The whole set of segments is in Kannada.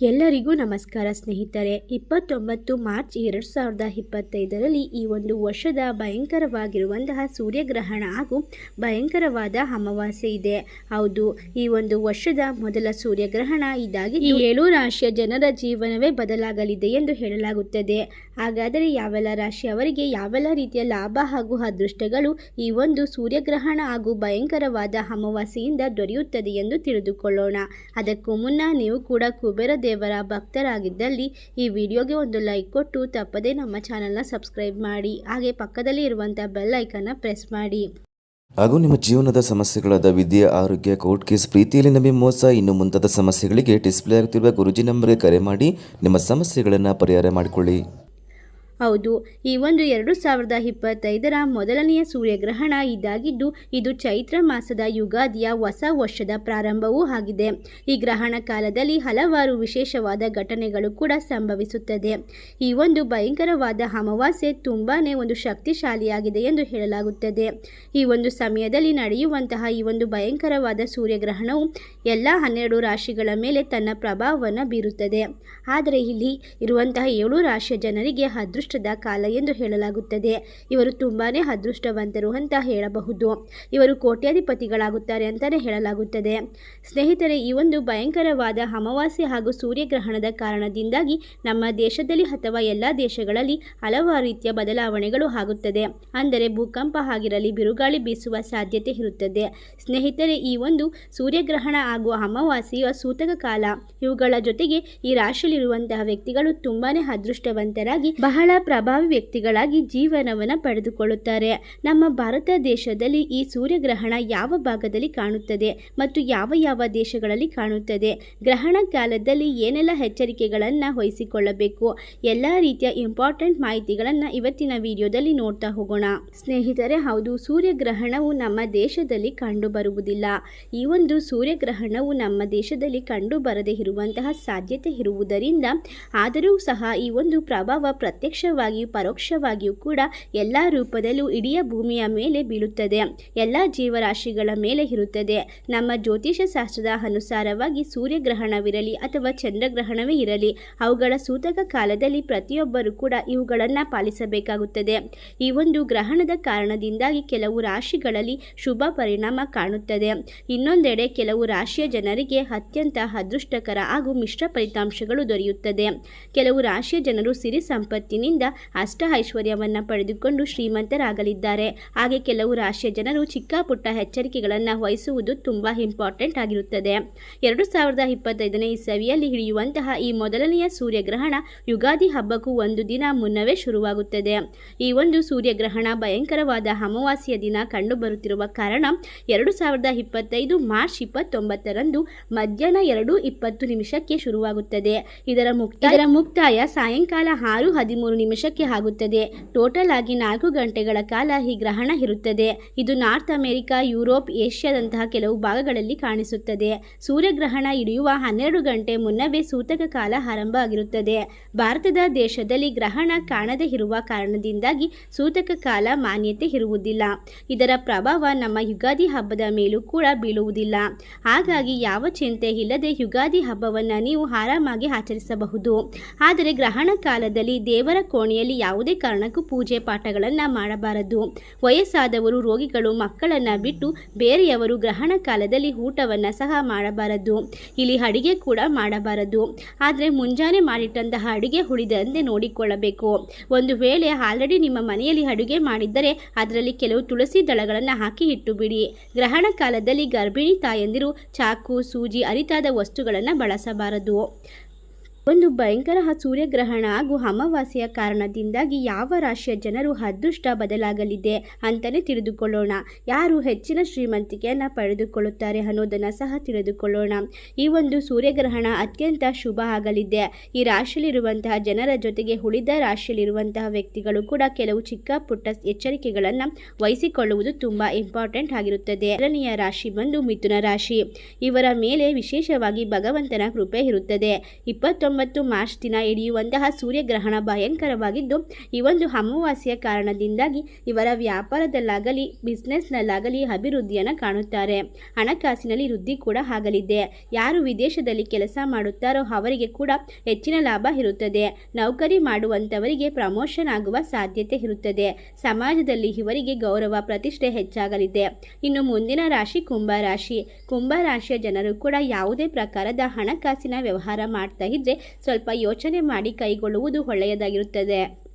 ಎಲ್ಲರಿಗೂ ನಮಸ್ಕಾರ ಸ್ನೇಹಿತರೆ. ಇಪ್ಪತ್ತೊಂಬತ್ತು ಮಾರ್ಚ್ ಎರಡು ಸಾವಿರದ ಇಪ್ಪತ್ತೈದರಲ್ಲಿ ಈ ಒಂದು ವರ್ಷದ ಭಯಂಕರವಾಗಿರುವಂತಹ ಸೂರ್ಯಗ್ರಹಣ ಹಾಗೂ ಭಯಂಕರವಾದ ಅಮಾವಾಸ್ಯೆ ಇದೆ. ಹೌದು, ಈ ಒಂದು ವರ್ಷದ ಮೊದಲ ಸೂರ್ಯಗ್ರಹಣ ಇದಾಗಿ ಏಳು ರಾಶಿಯ ಜನರ ಜೀವನವೇ ಬದಲಾಗಲಿದೆ ಎಂದು ಹೇಳಲಾಗುತ್ತದೆ. ಹಾಗಾದರೆ ಯಾವೆಲ್ಲ ರಾಶಿಯವರಿಗೆ ಯಾವೆಲ್ಲ ರೀತಿಯ ಲಾಭ ಹಾಗೂ ಅದೃಷ್ಟಗಳು ಈ ಒಂದು ಸೂರ್ಯಗ್ರಹಣ ಹಾಗೂ ಭಯಂಕರವಾದ ಅಮಾವಾಸ್ಯೆಯಿಂದ ದೊರೆಯುತ್ತದೆ ಎಂದು ತಿಳಿದುಕೊಳ್ಳೋಣ. ಅದಕ್ಕೂ ಮುನ್ನ ನೀವು ಕೂಡ ಕುಬೇರ ದೇವರ ಭಕ್ತರಾಗಿದ್ದಲ್ಲಿ ಈ ವಿಡಿಯೋಗೆ ಒಂದು ಲೈಕ್ ಕೊಟ್ಟು ತಪ್ಪದೇ ನಮ್ಮ ಚಾನಲ್ನ ಸಬ್ಸ್ಕ್ರೈಬ್ ಮಾಡಿ, ಹಾಗೆ ಪಕ್ಕದಲ್ಲಿ ಇರುವಂಥ ಬೆಲ್ ಐಕನ್ನ ಪ್ರೆಸ್ ಮಾಡಿ. ಹಾಗೂ ನಿಮ್ಮ ಜೀವನದ ಸಮಸ್ಯೆಗಳಾದ ವಿದ್ಯೆ, ಆರೋಗ್ಯ, ಕೋರ್ಟ್ ಕೇಸ್, ಪ್ರೀತಿಯಲ್ಲಿ ನಮಗೆ ಮೋಸ, ಇನ್ನು ಮುಂತಾದ ಸಮಸ್ಯೆಗಳಿಗೆ ಡಿಸ್ಪ್ಲೇ ಆಗುತ್ತಿರುವ ಗುರುಜಿ ನಂಬರ್ಗೆ ಕರೆ ಮಾಡಿ ನಿಮ್ಮ ಸಮಸ್ಯೆಗಳನ್ನು ಪರಿಹಾರ ಮಾಡಿಕೊಳ್ಳಿ. ಹೌದು, ಈ ಒಂದು ಎರಡು ಸಾವಿರದ ಇಪ್ಪತ್ತೈದರ ಮೊದಲನೆಯ ಸೂರ್ಯಗ್ರಹಣ ಇದಾಗಿದ್ದು, ಇದು ಚೈತ್ರ ಮಾಸದ ಯುಗಾದಿಯ ಹೊಸ ವರ್ಷದ ಪ್ರಾರಂಭವೂ ಆಗಿದೆ. ಈ ಗ್ರಹಣ ಕಾಲದಲ್ಲಿ ಹಲವಾರು ವಿಶೇಷವಾದ ಘಟನೆಗಳು ಕೂಡ ಸಂಭವಿಸುತ್ತದೆ. ಈ ಒಂದು ಭಯಂಕರವಾದ ಅಮಾವಾಸ್ಯೆ ತುಂಬಾ ಒಂದು ಶಕ್ತಿಶಾಲಿಯಾಗಿದೆ ಎಂದು ಹೇಳಲಾಗುತ್ತದೆ. ಈ ಒಂದು ಸಮಯದಲ್ಲಿ ನಡೆಯುವಂತಹ ಈ ಒಂದು ಭಯಂಕರವಾದ ಸೂರ್ಯಗ್ರಹಣವು ಎಲ್ಲ ಹನ್ನೆರಡು ರಾಶಿಗಳ ಮೇಲೆ ತನ್ನ ಪ್ರಭಾವವನ್ನು ಬೀರುತ್ತದೆ. ಆದರೆ ಇಲ್ಲಿ ಇರುವಂತಹ ಏಳು ರಾಶಿಯ ಜನರಿಗೆ ಅದೃಷ್ಟದ ಕಾಲ ಎಂದು ಹೇಳಲಾಗುತ್ತದೆ. ಇವರು ತುಂಬಾ ಅದೃಷ್ಟವಂತರು ಅಂತ ಹೇಳಬಹುದು. ಇವರು ಕೋಟ್ಯಾಧಿಪತಿಗಳಾಗುತ್ತಾರೆ ಅಂತಲೇ ಹೇಳಲಾಗುತ್ತದೆ. ಸ್ನೇಹಿತರೆ, ಈ ಒಂದು ಭಯಂಕರವಾದ ಅಮಾವಾಸ್ಯೆ ಹಾಗೂ ಸೂರ್ಯಗ್ರಹಣದ ಕಾರಣದಿಂದಾಗಿ ನಮ್ಮ ದೇಶದಲ್ಲಿ ಅಥವಾ ಎಲ್ಲ ದೇಶಗಳಲ್ಲಿ ಹಲವಾರು ರೀತಿಯ ಬದಲಾವಣೆಗಳು ಆಗುತ್ತದೆ. ಅಂದರೆ ಭೂಕಂಪ ಆಗಿರಲಿ, ಬಿರುಗಾಳಿ ಬೀಸುವ ಸಾಧ್ಯತೆ ಇರುತ್ತದೆ. ಸ್ನೇಹಿತರೆ, ಈ ಒಂದು ಸೂರ್ಯಗ್ರಹಣ ಹಾಗೂ ಅಮಾವಾಸ್ಯೆಯ ಸೂತಕ ಕಾಲ ಇವುಗಳ ಜೊತೆಗೆ ಈ ರಾಶಿಯಲ್ಲಿರುವಂತಹ ವ್ಯಕ್ತಿಗಳು ತುಂಬಾನೇ ಅದೃಷ್ಟವಂತರಾಗಿ ಬಹಳ ಪ್ರಭಾವಿ ವ್ಯಕ್ತಿಗಳಾಗಿ ಜೀವನವನ್ನು ಪಡೆದುಕೊಳ್ಳುತ್ತಾರೆ. ನಮ್ಮ ಭಾರತ ದೇಶದಲ್ಲಿ ಈ ಸೂರ್ಯಗ್ರಹಣ ಯಾವ ಭಾಗದಲ್ಲಿ ಕಾಣುತ್ತದೆ ಮತ್ತು ಯಾವ ಯಾವ ದೇಶಗಳಲ್ಲಿ ಕಾಣುತ್ತದೆ? ಗ್ರಹಣ ಕಾಲದಲ್ಲಿ ಏನೆಲ್ಲ ಎಚ್ಚರಿಕೆಗಳನ್ನು ವಹಿಸಿಕೊಳ್ಳಬೇಕು? ಎಲ್ಲ ರೀತಿಯ ಇಂಪಾರ್ಟೆಂಟ್ ಮಾಹಿತಿಗಳನ್ನು ಇವತ್ತಿನ ವಿಡಿಯೋದಲ್ಲಿ ನೋಡ್ತಾ ಹೋಗೋಣ. ಸ್ನೇಹಿತರೆ, ಹೌದು, ಸೂರ್ಯಗ್ರಹಣವು ನಮ್ಮ ದೇಶದಲ್ಲಿ ಕಂಡುಬರುವುದಿಲ್ಲ. ಈ ಒಂದು ಸೂರ್ಯಗ್ರಹಣವು ನಮ್ಮ ದೇಶದಲ್ಲಿ ಕಂಡು ಬರದೇ ಇರುವಂತಹ ಸಾಧ್ಯತೆ ಇರುವುದರಿಂದ ಆದರೂ ಸಹ ಈ ಒಂದು ಪ್ರಭಾವ ಪ್ರತ್ಯಕ್ಷವಾಗಿಯೂ ಪರೋಕ್ಷವಾಗಿಯೂ ಕೂಡ ಎಲ್ಲ ರೂಪದಲ್ಲೂ ಇಡೀ ಭೂಮಿಯ ಮೇಲೆ ಬೀಳುತ್ತದೆ. ಎಲ್ಲ ಜೀವರಾಶಿಗಳ ಮೇಲೆ ಇರುತ್ತದೆ. ನಮ್ಮ ಜ್ಯೋತಿಷ ಶಾಸ್ತ್ರದ ಅನುಸಾರವಾಗಿ ಸೂರ್ಯಗ್ರಹಣವಿರಲಿ ಅಥವಾ ಚಂದ್ರಗ್ರಹಣವೇ ಇರಲಿ, ಅವುಗಳ ಸೂತಕ ಕಾಲದಲ್ಲಿ ಪ್ರತಿಯೊಬ್ಬರು ಕೂಡ ಇವುಗಳನ್ನು ಪಾಲಿಸಬೇಕಾಗುತ್ತದೆ. ಈ ಒಂದು ಗ್ರಹಣದ ಕಾರಣದಿಂದಾಗಿ ಕೆಲವು ರಾಶಿಗಳಲ್ಲಿ ಶುಭ ಪರಿಣಾಮ ಕಾಣುತ್ತದೆ. ಇನ್ನೊಂದೆಡೆ ಕೆಲವು ರಾಶಿಯ ಜನರಿಗೆ ಅತ್ಯಂತ ಅದೃಷ್ಟಕರ ಹಾಗೂ ಮಿಶ್ರ ಫಲಿತಾಂಶಗಳು ದೊರೆಯುತ್ತದೆ. ಕೆಲವು ರಾಶಿಯ ಜನರು ಸಿರಿ ಸಂಪತ್ತಿನಿಂದ ಅಷ್ಟ ಐಶ್ವರ್ಯವನ್ನು ಪಡೆದುಕೊಂಡು ಶ್ರೀಮಂತರಾಗಲಿದ್ದಾರೆ. ಹಾಗೆ ಕೆಲವು ರಾಶಿಯ ಜನರು ಚಿಕ್ಕ ಪುಟ್ಟ ಎಚ್ಚರಿಕೆಗಳನ್ನು ವಹಿಸುವುದು ತುಂಬ ಇಂಪಾರ್ಟೆಂಟ್ ಆಗಿರುತ್ತದೆ. ಎರಡು ಸಾವಿರದ ಇಪ್ಪತ್ತೈದನೇ ಇಸವಿಯಲ್ಲಿ ಹಿಡಿಯುವಂತಹ ಈ ಮೊದಲನೆಯ ಸೂರ್ಯಗ್ರಹಣ ಯುಗಾದಿ ಹಬ್ಬಕ್ಕೂ ಒಂದು ದಿನ ಮುನ್ನವೇ ಶುರುವಾಗುತ್ತದೆ. ಈ ಒಂದು ಸೂರ್ಯಗ್ರಹಣ ಭಯಂಕರವಾದ ಅಮಾವಾಸ್ಯ ದಿನ ಕಂಡುಬರುತ್ತಿರುವ ಕಾರಣ ಎರಡು ಸಾವಿರದ ಇಪ್ಪತ್ತೈದು ಮಾರ್ಚ್ ಇಪ್ಪತ್ತೊಂಬತ್ತರಂದು ಮಧ್ಯಾಹ್ನ ಎರಡು ಇಪ್ಪತ್ತು ನಿಮಿಷಕ್ಕೆ ಶುರುವಾಗುತ್ತದೆ. ಇದರ ಮುಕ್ತ ಇದರ ಮುಕ್ತಾಯ ಸಾಯಂಕಾಲ ಆರು ಹದಿಮೂರು ನಿಮಿಷಕ್ಕೆ ಆಗುತ್ತದೆ. ಟೋಟಲ್ ಆಗಿ ನಾಲ್ಕು ಗಂಟೆಗಳ ಕಾಲ ಈ ಗ್ರಹಣ ಇರುತ್ತದೆ. ಇದು ನಾರ್ತ್ ಅಮೆರಿಕಾ, ಯುರೋಪ್, ಏಷ್ಯಾದಂತಹ ಕೆಲವು ಭಾಗಗಳಲ್ಲಿ ಕಾಣಿಸುತ್ತದೆ. ಸೂರ್ಯಗ್ರಹಣ ಹಿಡಿಯುವ ಹನ್ನೆರಡು ಗಂಟೆ ಮುನ್ನವೇ ಸೂತಕ ಕಾಲ ಆರಂಭ ಆಗಿರುತ್ತದೆ. ಭಾರತದ ದೇಶದಲ್ಲಿ ಗ್ರಹಣ ಕಾಣದೇ ಇರುವ ಕಾರಣದಿಂದಾಗಿ ಸೂತಕ ಕಾಲ ಮಾನ್ಯತೆ ಇರುವುದಿಲ್ಲ. ಇದರ ಪ್ರಭಾವ ನಮ್ಮ ಯುಗಾದಿ ಹಬ್ಬದ ಮೇಲೂ ಕೂಡ ಬೀಳುವುದಿಲ್ಲ. ಹಾಗಾಗಿ ಯಾವ ಚಿಂತೆ ಇಲ್ಲದೆ ಯುಗಾದಿ ಹಬ್ಬವನ್ನು ನೀವು ಆರಾಮಾಗಿ ಆಚರಿಸಬಹುದು. ಆದರೆ ಗ್ರಹಣ ಕಾಲದಲ್ಲಿ ದೇವರ ಕೋಣೆಯಲ್ಲಿ ಯಾವುದೇ ಕಾರಣಕ್ಕೂ ಪೂಜೆ ಪಾಠಗಳನ್ನು ಮಾಡಬಾರದು. ವಯಸ್ಸಾದವರು ರೋಗಿಗಳು ಮಕ್ಕಳನ್ನು ಬಿಟ್ಟು ಬೇರೆಯವರು ಗ್ರಹಣ ಕಾಲದಲ್ಲಿ ಊಟವನ್ನು ಸಹ ಮಾಡಬಾರದು. ಇಲ್ಲಿ ಅಡಿಗೆ ಕೂಡ ಮಾಡಬಾರದು. ಆದರೆ ಮುಂಜಾನೆ ಮಾಡಿಟ್ಟಂತಹ ಅಡುಗೆ ಉಳಿದಂತೆ ನೋಡಿಕೊಳ್ಳಬೇಕು. ಒಂದು ವೇಳೆ ಆಲ್ರೆಡಿ ನಿಮ್ಮ ಮನೆಯಲ್ಲಿ ಅಡುಗೆ ಮಾಡಿದ್ದರೆ ಅದರಲ್ಲಿ ಕೆಲವು ತುಳಸಿ ದಳಗಳನ್ನು ಹಾಕಿ ಇಟ್ಟು ಬಿಡಿ ಗ್ರಹಣ ಕಾಲದಲ್ಲಿ ಗರ್ಭಿಣಿ ತಾಯಂದಿರು ಚಾಕು, ಸೂಜಿ, ಅರಿತಾದ ವಸ್ತುಗಳನ್ನು ಬಳಸಬಾರದು. ಒಂದು ಭಯಂಕರ ಸೂರ್ಯಗ್ರಹಣ ಹಾಗೂ ಅಮಾವಾಸ್ಯೆಯ ಕಾರಣದಿಂದಾಗಿ ಯಾವ ರಾಶಿಯ ಜನರು ಅದೃಷ್ಟ ಬದಲಾಗಲಿದೆ ಅಂತಲೇ ತಿಳಿದುಕೊಳ್ಳೋಣ. ಯಾರು ಹೆಚ್ಚಿನ ಶ್ರೀಮಂತಿಕೆಯನ್ನು ಪಡೆದುಕೊಳ್ಳುತ್ತಾರೆ ಅನ್ನೋದನ್ನು ಸಹ ತಿಳಿದುಕೊಳ್ಳೋಣ. ಈ ಒಂದು ಸೂರ್ಯಗ್ರಹಣ ಅತ್ಯಂತ ಶುಭ ಆಗಲಿದೆ. ಈ ರಾಶಿಯಲ್ಲಿರುವಂತಹ ಜನರ ಜೊತೆಗೆ ಉಳಿದ ರಾಶಿಯಲ್ಲಿರುವಂತಹ ವ್ಯಕ್ತಿಗಳು ಕೂಡ ಕೆಲವು ಚಿಕ್ಕ ಪುಟ್ಟ ಎಚ್ಚರಿಕೆಗಳನ್ನು ವಹಿಸಿಕೊಳ್ಳುವುದು ತುಂಬ ಇಂಪಾರ್ಟೆಂಟ್ ಆಗಿರುತ್ತದೆ. ಎರಡನೆಯ ರಾಶಿ ಬಂದು ಮಿಥುನ ರಾಶಿ. ಇವರ ಮೇಲೆ ವಿಶೇಷವಾಗಿ ಭಗವಂತನ ಕೃಪೆ ಇರುತ್ತದೆ. ಇಪ್ಪತ್ತೊಂಬತ್ತು ಇಪ್ಪತ್ತೊಂಬತ್ತು ಮಾರ್ಚ್ ದಿನ ಹಿಡಿಯುವಂತಹ ಸೂರ್ಯಗ್ರಹಣ ಭಯಂಕರವಾಗಿದ್ದು, ಈ ಒಂದು ಅಮಾವಾಸ್ಯೆಯ ಕಾರಣದಿಂದಾಗಿ ಇವರ ವ್ಯಾಪಾರದಲ್ಲಾಗಲಿ ಬಿಸ್ನೆಸ್ನಲ್ಲಾಗಲಿ ಅಭಿವೃದ್ಧಿಯನ್ನು ಕಾಣುತ್ತಾರೆ. ಹಣಕಾಸಿನಲ್ಲಿ ವೃದ್ಧಿ ಕೂಡ ಆಗಲಿದೆ. ಯಾರು ವಿದೇಶದಲ್ಲಿ ಕೆಲಸ ಮಾಡುತ್ತಾರೋ ಅವರಿಗೆ ಕೂಡ ಹೆಚ್ಚಿನ ಲಾಭ ಇರುತ್ತದೆ. ನೌಕರಿ ಮಾಡುವಂಥವರಿಗೆ ಪ್ರಮೋಷನ್ ಆಗುವ ಸಾಧ್ಯತೆ ಇರುತ್ತದೆ. ಸಮಾಜದಲ್ಲಿ ಇವರಿಗೆ ಗೌರವ, ಪ್ರತಿಷ್ಠೆ ಹೆಚ್ಚಾಗಲಿದೆ. ಇನ್ನು ಮುಂದಿನ ರಾಶಿ ಕುಂಭ ರಾಶಿ. ಕುಂಭ ರಾಶಿಯ ಜನರು ಕೂಡ ಯಾವುದೇ ಪ್ರಕಾರದ ಹಣಕಾಸಿನ ವ್ಯವಹಾರ ಮಾಡ್ತಾ ಇದ್ರೆ ಸ್ವಲ್ಪ ಯೋಚನೆ ಮಾಡಿ ಕೈಗೊಳ್ಳುವುದು ಒಳ್ಳೆಯದಾಗಿರುತ್ತದೆ.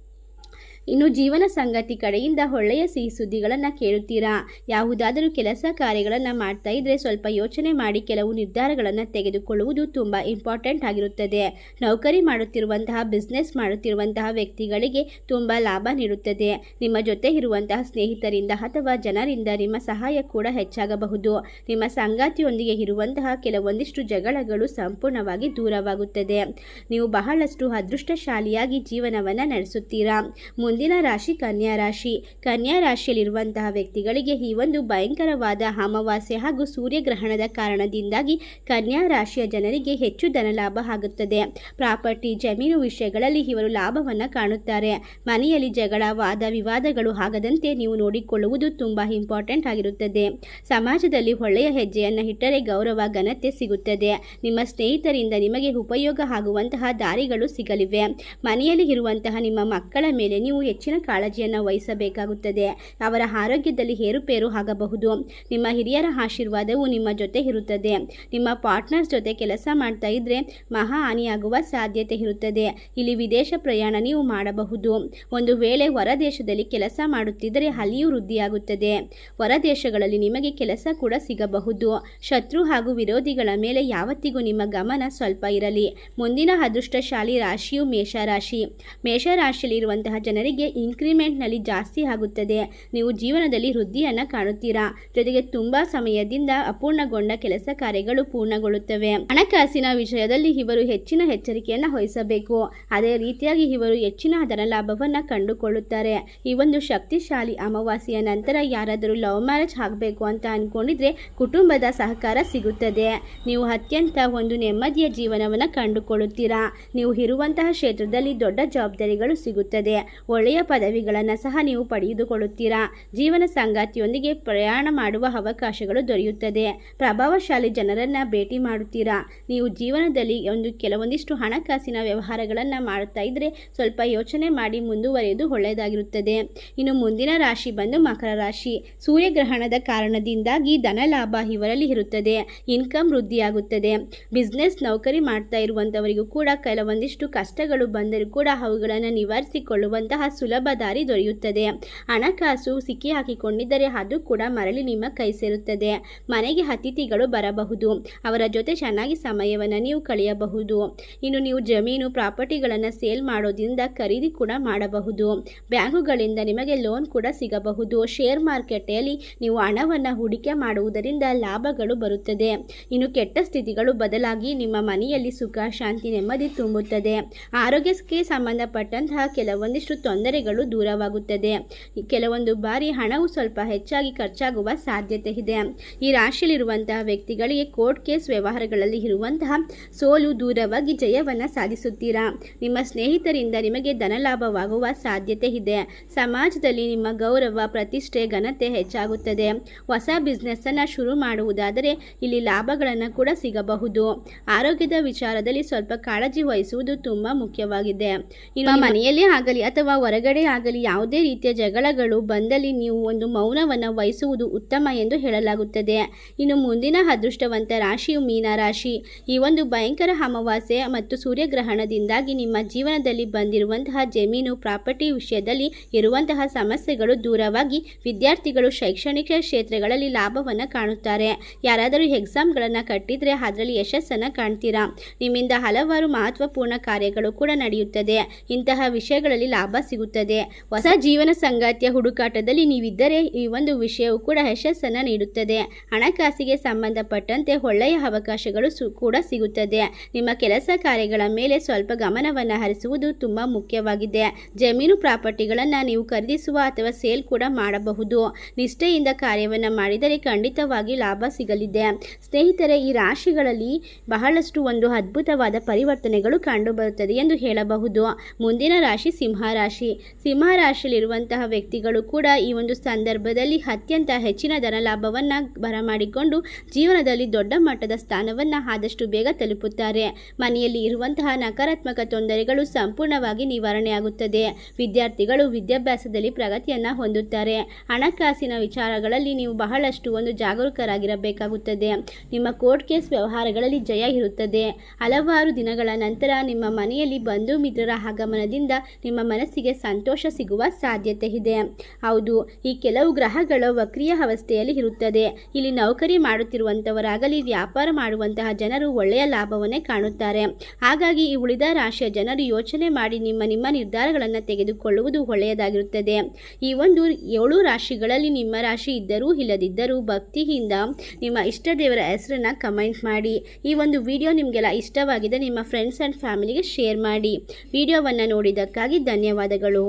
ಇನ್ನು ಜೀವನ ಸಂಗತಿ ಕಡೆಯಿಂದ ಒಳ್ಳೆಯ ಸಿಹಿ ಸುದ್ದಿಗಳನ್ನು ಕೇಳುತ್ತೀರಾ? ಯಾವುದಾದರೂ ಕೆಲಸ ಕಾರ್ಯಗಳನ್ನು ಮಾಡ್ತಾ ಇದ್ರೆ ಸ್ವಲ್ಪ ಯೋಚನೆ ಮಾಡಿ ಕೆಲವು ನಿರ್ಧಾರಗಳನ್ನು ತೆಗೆದುಕೊಳ್ಳುವುದು ತುಂಬ ಇಂಪಾರ್ಟೆಂಟ್ ಆಗಿರುತ್ತದೆ. ನೌಕರಿ ಮಾಡುತ್ತಿರುವಂತಹ ಬಿಸ್ನೆಸ್ ಮಾಡುತ್ತಿರುವಂತಹ ವ್ಯಕ್ತಿಗಳಿಗೆ ತುಂಬ ಲಾಭ ನೀಡುತ್ತದೆ. ನಿಮ್ಮ ಜೊತೆ ಇರುವಂತಹ ಸ್ನೇಹಿತರಿಂದ ಅಥವಾ ಜನರಿಂದ ನಿಮ್ಮ ಸಹಾಯ ಕೂಡ ಹೆಚ್ಚಾಗಬಹುದು. ನಿಮ್ಮ ಸಂಗಾತಿಯೊಂದಿಗೆ ಇರುವಂತಹ ಕೆಲವೊಂದಿಷ್ಟು ಜಗಳಗಳು ಸಂಪೂರ್ಣವಾಗಿ ದೂರವಾಗುತ್ತದೆ. ನೀವು ಬಹಳಷ್ಟು ಅದೃಷ್ಟಶಾಲಿಯಾಗಿ ಜೀವನವನ್ನು ನಡೆಸುತ್ತೀರಾ? ಮುಂದಿನ ರಾಶಿ ಕನ್ಯಾ ರಾಶಿ. ಕನ್ಯಾ ರಾಶಿಯಲ್ಲಿರುವಂತಹ ವ್ಯಕ್ತಿಗಳಿಗೆ ಈ ಒಂದು ಭಯಂಕರವಾದ ಅಮಾವಾಸ್ಯೆ ಹಾಗೂ ಸೂರ್ಯಗ್ರಹಣದ ಕಾರಣದಿಂದಾಗಿ ಕನ್ಯಾ ರಾಶಿಯ ಜನರಿಗೆ ಹೆಚ್ಚು ಧನಲಾಭ ಆಗುತ್ತದೆ. ಪ್ರಾಪರ್ಟಿ, ಜಮೀನು ವಿಷಯಗಳಲ್ಲಿ ಇವರು ಲಾಭವನ್ನು ಕಾಣುತ್ತಾರೆ. ಮನೆಯಲ್ಲಿ ಜಗಳ, ವಾದ ವಿವಾದಗಳು ಆಗದಂತೆ ನೀವು ನೋಡಿಕೊಳ್ಳುವುದು ತುಂಬ ಇಂಪಾರ್ಟೆಂಟ್ ಆಗಿರುತ್ತದೆ. ಸಮಾಜದಲ್ಲಿ ಒಳ್ಳೆಯ ಹೆಜ್ಜೆಯನ್ನು ಇಟ್ಟರೆ ಗೌರವ, ಘನತೆ ಸಿಗುತ್ತದೆ. ನಿಮ್ಮ ಸ್ನೇಹಿತರಿಂದ ನಿಮಗೆ ಉಪಯೋಗ ಆಗುವಂತಹ ದಾರಿಗಳು ಸಿಗಲಿವೆ. ಮನೆಯಲ್ಲಿ ಇರುವಂತಹ ನಿಮ್ಮ ಮಕ್ಕಳ ಮೇಲೆ ನೀವು ಹೆಚ್ಚಿನ ಕಾಳಜಿಯನ್ನು ವಹಿಸಬೇಕಾಗುತ್ತದೆ. ಅವರ ಆರೋಗ್ಯದಲ್ಲಿ ಏರುಪೇರು ಆಗಬಹುದು. ನಿಮ್ಮ ಹಿರಿಯರ ಆಶೀರ್ವಾದವು ನಿಮ್ಮ ಜೊತೆ ಇರುತ್ತದೆ. ನಿಮ್ಮ ಪಾರ್ಟ್ನರ್ಸ್ ಜೊತೆ ಕೆಲಸ ಮಾಡ್ತಾ ಇದ್ರೆ ಮಹಾ ಹಾನಿಯಾಗುವ ಸಾಧ್ಯತೆ ಇರುತ್ತದೆ. ಇಲ್ಲಿ ವಿದೇಶ ಪ್ರಯಾಣ ನೀವು ಮಾಡಬಹುದು. ಒಂದು ವೇಳೆ ಹೊರದೇಶದಲ್ಲಿ ಕೆಲಸ ಮಾಡುತ್ತಿದ್ದರೆ ಅಲ್ಲಿಯೂ ವೃದ್ಧಿಯಾಗುತ್ತದೆ. ಹೊರದೇಶಗಳಲ್ಲಿ ನಿಮಗೆ ಕೆಲಸ ಕೂಡ ಸಿಗಬಹುದು. ಶತ್ರು ಹಾಗೂ ವಿರೋಧಿಗಳ ಮೇಲೆ ಯಾವತ್ತಿಗೂ ನಿಮ್ಮ ಗಮನ ಸ್ವಲ್ಪ ಇರಲಿ. ಮುಂದಿನ ಅದೃಷ್ಟಶಾಲಿ ರಾಶಿಯು ಮೇಷರಾಶಿ. ಮೇಷರಾಶಿಯಲ್ಲಿರುವಂತಹ ಜನರಿಗೆ ಇನ್ಕ್ರಿಮೆಂಟ್ನಲ್ಲಿ ಜಾಸ್ತಿ ಆಗುತ್ತದೆ. ನೀವು ಜೀವನದಲ್ಲಿ ವೃದ್ಧಿಯನ್ನು ಕಾಣುತ್ತೀರಾ? ಜೊತೆಗೆ ತುಂಬ ಸಮಯದಿಂದ ಅಪೂರ್ಣಗೊಂಡ ಕೆಲಸ ಕಾರ್ಯಗಳು ಪೂರ್ಣಗೊಳ್ಳುತ್ತವೆ. ಹಣಕಾಸಿನ ವಿಷಯದಲ್ಲಿ ಇವರು ಹೆಚ್ಚಿನ ಎಚ್ಚರಿಕೆಯನ್ನು ವಹಿಸಬೇಕು. ಅದೇ ರೀತಿಯಾಗಿ ಇವರು ಹೆಚ್ಚಿನ ಅದರ ಲಾಭವನ್ನು ಕಂಡುಕೊಳ್ಳುತ್ತಾರೆ. ಈ ಒಂದು ಶಕ್ತಿಶಾಲಿ ಅಮಾವಾಸ್ಯೆಯ ನಂತರ ಯಾರಾದರೂ ಲವ್ ಮ್ಯಾರೇಜ್ ಆಗಬೇಕು ಅಂತ ಅಂದ್ಕೊಂಡಿದ್ರೆ ಕುಟುಂಬದ ಸಹಕಾರ ಸಿಗುತ್ತದೆ. ನೀವು ಅತ್ಯಂತ ಒಂದು ನೆಮ್ಮದಿಯ ಜೀವನವನ್ನು ಕಂಡುಕೊಳ್ಳುತ್ತೀರಾ? ನೀವು ಇರುವಂತಹ ಕ್ಷೇತ್ರದಲ್ಲಿ ದೊಡ್ಡ ಜವಾಬ್ದಾರಿಗಳು ಸಿಗುತ್ತದೆ. ಒಳ್ಳೆಯ ಪದವಿಗಳನ್ನು ಸಹ ನೀವು ಪಡೆದುಕೊಳ್ಳುತ್ತೀರಾ? ಜೀವನ ಸಂಗಾತಿಯೊಂದಿಗೆ ಪ್ರಯಾಣ ಮಾಡುವ ಅವಕಾಶಗಳು ದೊರೆಯುತ್ತದೆ. ಪ್ರಭಾವಶಾಲಿ ಜನರನ್ನು ಭೇಟಿ ಮಾಡುತ್ತೀರಾ? ನೀವು ಜೀವನದಲ್ಲಿ ಒಂದು ಕೆಲವೊಂದಿಷ್ಟು ಹಣಕಾಸಿನ ವ್ಯವಹಾರಗಳನ್ನು ಮಾಡುತ್ತಾ ಇದ್ದರೆ ಸ್ವಲ್ಪ ಯೋಚನೆ ಮಾಡಿ ಮುಂದುವರಿಯುವುದು ಒಳ್ಳೆಯದಾಗಿರುತ್ತದೆ. ಇನ್ನು ಮುಂದಿನ ರಾಶಿ ಬಂದು ಮಕರ ರಾಶಿ. ಸೂರ್ಯಗ್ರಹಣದ ಕಾರಣದಿಂದಾಗಿ ಧನಲಾಭ ಇವರಲ್ಲಿ ಇರುತ್ತದೆ. ಇನ್ಕಮ್ ವೃದ್ಧಿಯಾಗುತ್ತದೆ. ಬಿಸ್ನೆಸ್ ನೌಕರಿ ಮಾಡ್ತಾ ಇರುವಂಥವರಿಗೂ ಕೂಡ ಕೆಲವೊಂದಿಷ್ಟು ಕಷ್ಟಗಳು ಬಂದರೂ ಕೂಡ ಅವುಗಳನ್ನು ನಿವಾರಿಸಿಕೊಳ್ಳುವಂತಹ ಸುಲಭ ದಾರಿ ದೊರೆಯುತ್ತದೆ. ಹಣಕಾಸು ಸಿಕ್ಕಿ ಹಾಕಿಕೊಂಡಿದ್ದರೆ ಅದು ಕೂಡ ಮರಳಿ ನಿಮ್ಮ ಕೈ ಸೇರುತ್ತದೆ. ಮನೆಗೆ ಅತಿಥಿಗಳು ಬರಬಹುದು. ಅವರ ಜೊತೆ ಚೆನ್ನಾಗಿ ಸಮಯವನ್ನು ನೀವು ಕಳೆಯಬಹುದು. ಇನ್ನು ನೀವು ಜಮೀನು, ಪ್ರಾಪರ್ಟಿಗಳನ್ನು ಸೇಲ್ ಮಾಡೋದ್ರಿಂದ ಖರೀದಿ ಕೂಡ ಮಾಡಬಹುದು. ಬ್ಯಾಂಕುಗಳಿಂದ ನಿಮಗೆ ಲೋನ್ ಕೂಡ ಸಿಗಬಹುದು. ಶೇರ್ ಮಾರ್ಕೆಟಲ್ಲಿ ನೀವು ಹಣವನ್ನು ಹೂಡಿಕೆ ಮಾಡುವುದರಿಂದ ಲಾಭಗಳು ಬರುತ್ತದೆ. ಇನ್ನು ಕೆಟ್ಟ ಸ್ಥಿತಿಗಳು ಬದಲಾಗಿ ನಿಮ್ಮ ಮನೆಯಲ್ಲಿ ಸುಖ, ಶಾಂತಿ, ನೆಮ್ಮದಿ ತುಂಬುತ್ತದೆ. ಆರೋಗ್ಯಕ್ಕೆ ಸಂಬಂಧಪಟ್ಟಂತಹ ಕೆಲವೊಂದಿಷ್ಟು ತೊಂದರೆಗಳು ದೂರವಾಗುತ್ತದೆ. ಕೆಲವೊಂದು ಬಾರಿ ಹಣವು ಸ್ವಲ್ಪ ಹೆಚ್ಚಾಗಿ ಖರ್ಚಾಗುವ ಸಾಧ್ಯತೆ ಇದೆ. ಈ ರಾಶಿಯಲ್ಲಿರುವಂತಹ ವ್ಯಕ್ತಿಗಳಿಗೆ ಕೋರ್ಟ್ ಕೇಸ್ ವ್ಯವಹಾರಗಳಲ್ಲಿ ಇರುವಂತಹ ಸೋಲು ದೂರವಾಗಿ ಜಯವನ್ನು ಸಾಧಿಸುತ್ತೀರಾ? ನಿಮ್ಮ ಸ್ನೇಹಿತರಿಂದ ನಿಮಗೆ ಧನಲಾಭವಾಗುವ ಸಾಧ್ಯತೆ ಇದೆ. ಸಮಾಜದಲ್ಲಿ ನಿಮ್ಮ ಗೌರವ, ಪ್ರತಿಷ್ಠೆ, ಘನತೆ ಹೆಚ್ಚಾಗುತ್ತದೆ. ಹೊಸ ಬಿಸ್ನೆಸ್ಸನ್ನು ಶುರು ಮಾಡುವುದಾದರೆ ಇಲ್ಲಿ ಲಾಭಗಳನ್ನು ಕೂಡ ಸಿಗಬಹುದು. ಆರೋಗ್ಯದ ವಿಚಾರದಲ್ಲಿ ಸ್ವಲ್ಪ ಕಾಳಜಿ ವಹಿಸುವುದು ತುಂಬಾ ಮುಖ್ಯವಾಗಿದೆ. ಇನ್ನು ಮನೆಯಲ್ಲೇ ಆಗಲಿ ಅಥವಾ ಹೊರಗಡೆ ಆಗಲಿ ಯಾವುದೇ ರೀತಿಯ ಜಗಳಗಳು ಬಂದಲ್ಲಿ ನೀವು ಒಂದು ಮೌನವನ್ನು ವಹಿಸುವುದು ಉತ್ತಮ ಎಂದು ಹೇಳಲಾಗುತ್ತದೆ. ಇನ್ನು ಮುಂದಿನ ಅದೃಷ್ಟವಂತ ರಾಶಿಯು ಮೀನರಾಶಿ ಈ ಒಂದು ಭಯಂಕರ ಅಮಾವಾಸ್ಯೆ ಮತ್ತು ಸೂರ್ಯಗ್ರಹಣದಿಂದಾಗಿ ನಿಮ್ಮ ಜೀವನದಲ್ಲಿ ಬಂದಿರುವಂತಹ ಜಮೀನು, ಪ್ರಾಪರ್ಟಿ ವಿಷಯದಲ್ಲಿ ಇರುವಂತಹ ಸಮಸ್ಯೆಗಳು ದೂರವಾಗಿ ವಿದ್ಯಾರ್ಥಿಗಳು ಶೈಕ್ಷಣಿಕ ಕ್ಷೇತ್ರಗಳಲ್ಲಿ ಲಾಭವನ್ನು ಕಾಣುತ್ತಾರೆ. ಯಾರಾದರೂ ಎಕ್ಸಾಮ್ಗಳನ್ನು ಕಟ್ಟಿದರೆ ಅದರಲ್ಲಿ ಯಶಸ್ಸನ್ನು ಕಾಣ್ತೀರಾ? ನಿಮ್ಮಿಂದ ಹಲವಾರು ಮಹತ್ವಪೂರ್ಣ ಕಾರ್ಯಗಳು ಕೂಡ ನಡೆಯುತ್ತದೆ. ಇಂತಹ ವಿಷಯಗಳಲ್ಲಿ ಲಾಭ ಸಿಗುತ್ತದೆ. ಹೊಸ ಜೀವನ ಸಂಗಾತಿಯ ಹುಡುಕಾಟದಲ್ಲಿ ನೀವಿದ್ದರೆ ಈ ಒಂದು ವಿಷಯವು ಕೂಡ ಯಶಸ್ಸನ್ನು ನೀಡುತ್ತದೆ. ಹಣಕಾಸಿಗೆ ಸಂಬಂಧಪಟ್ಟಂತೆ ಒಳ್ಳೆಯ ಅವಕಾಶಗಳು ಕೂಡ ಸಿಗುತ್ತದೆ. ನಿಮ್ಮ ಕೆಲಸ ಕಾರ್ಯಗಳ ಮೇಲೆ ಸ್ವಲ್ಪ ಗಮನವನ್ನು ಹರಿಸುವುದು ತುಂಬ ಮುಖ್ಯವಾಗಿದೆ. ಜಮೀನು ಪ್ರಾಪರ್ಟಿಗಳನ್ನು ನೀವು ಖರೀದಿಸುವ ಅಥವಾ ಸೇಲ್ ಕೂಡ ಮಾಡಬಹುದು. ನಿಷ್ಠೆಯಿಂದ ಕಾರ್ಯವನ್ನು ಮಾಡಿದರೆ ಖಂಡಿತವಾಗಿ ಲಾಭ ಸಿಗಲಿದೆ. ಸ್ನೇಹಿತರೆ, ಈ ರಾಶಿಗಳಲ್ಲಿ ಬಹಳಷ್ಟು ಒಂದು ಅದ್ಭುತವಾದ ಪರಿವರ್ತನೆಗಳು ಕಂಡುಬರುತ್ತದೆ ಎಂದು ಹೇಳಬಹುದು. ಮುಂದಿನ ರಾಶಿ ಸಿಂಹ ರಾಶಿ. ಸಿಂಹ ರಾಶಿಯಲ್ಲಿರುವಂತಹ ವ್ಯಕ್ತಿಗಳು ಕೂಡ ಈ ಒಂದು ಸಂದರ್ಭದಲ್ಲಿ ಅತ್ಯಂತ ಹೆಚ್ಚಿನ ಧನಲಾಭವನ್ನು ಬರಮಾಡಿಕೊಂಡು ಜೀವನದಲ್ಲಿ ದೊಡ್ಡ ಮಟ್ಟದ ಸ್ಥಾನವನ್ನು ಆದಷ್ಟು ಬೇಗ ತಲುಪುತ್ತಾರೆ. ಮನೆಯಲ್ಲಿ ಇರುವಂತಹ ನಕಾರಾತ್ಮಕ ತೊಂದರೆಗಳು ಸಂಪೂರ್ಣವಾಗಿ ನಿವಾರಣೆಯಾಗುತ್ತದೆ. ವಿದ್ಯಾರ್ಥಿಗಳು ವಿದ್ಯಾಭ್ಯಾಸದಲ್ಲಿ ಪ್ರಗತಿಯನ್ನು ಹೊಂದುತ್ತಾರೆ. ಹಣಕಾಸಿನ ವಿಚಾರಗಳಲ್ಲಿ ನೀವು ಬಹಳಷ್ಟು ಒಂದು ಜಾಗರೂಕರಾಗಿರಬೇಕಾಗುತ್ತದೆ. ನಿಮ್ಮ ಕೋರ್ಟ್ ಕೇಸ್ ವ್ಯವಹಾರಗಳಲ್ಲಿ ಜಯ ಇರುತ್ತದೆ. ಹಲವಾರು ದಿನಗಳ ನಂತರ ನಿಮ್ಮ ಮನೆಯಲ್ಲಿ ಬಂಧು ಮಿತ್ರರ ಆಗಮನದಿಂದ ನಿಮ್ಮ ಮನಸ್ಸಿಗೆ ಸಂತೋಷ ಸಿಗುವ ಸಾಧ್ಯತೆ ಇದೆ. ಹೌದು, ಈ ಕೆಲವು ಗ್ರಹಗಳು ವಕ್ರಿಯ ಅವಸ್ಥೆಯಲ್ಲಿ ಇರುತ್ತದೆ. ಇಲ್ಲಿ ನೌಕರಿ ಮಾಡುತ್ತಿರುವಂಥವರಾಗಲಿ ವ್ಯಾಪಾರ ಮಾಡುವಂತಹ ಜನರು ಒಳ್ಳೆಯ ಲಾಭವನ್ನೇ ಕಾಣುತ್ತಾರೆ. ಹಾಗಾಗಿ ಈ ಉಳಿದ ರಾಶಿಯ ಜನರು ಯೋಚನೆ ಮಾಡಿ ನಿಮ್ಮ ನಿಮ್ಮ ನಿರ್ಧಾರಗಳನ್ನು ತೆಗೆದುಕೊಳ್ಳುವುದು ಒಳ್ಳೆಯದಾಗಿರುತ್ತದೆ. ಈ ಒಂದು ಏಳು ರಾಶಿಗಳಲ್ಲಿ ನಿಮ್ಮ ರಾಶಿ ಇದ್ದರೂ ಇಲ್ಲದಿದ್ದರೂ ಭಕ್ತಿಯಿಂದ ನಿಮ್ಮ ಇಷ್ಟ ದೇವರ ಹೆಸರನ್ನು ಕಮೆಂಟ್ ಮಾಡಿ. ಈ ಒಂದು ವಿಡಿಯೋ ನಿಮಗೆಲ್ಲ ಇಷ್ಟವಾಗಿದೆ, ನಿಮ್ಮ ಫ್ರೆಂಡ್ಸ್ ಆ್ಯಂಡ್ ಫ್ಯಾಮಿಲಿಗೆ ಶೇರ್ ಮಾಡಿ. ವಿಡಿಯೋವನ್ನು ನೋಡಿದ್ದಕ್ಕಾಗಿ ಧನ್ಯವಾದಗಳು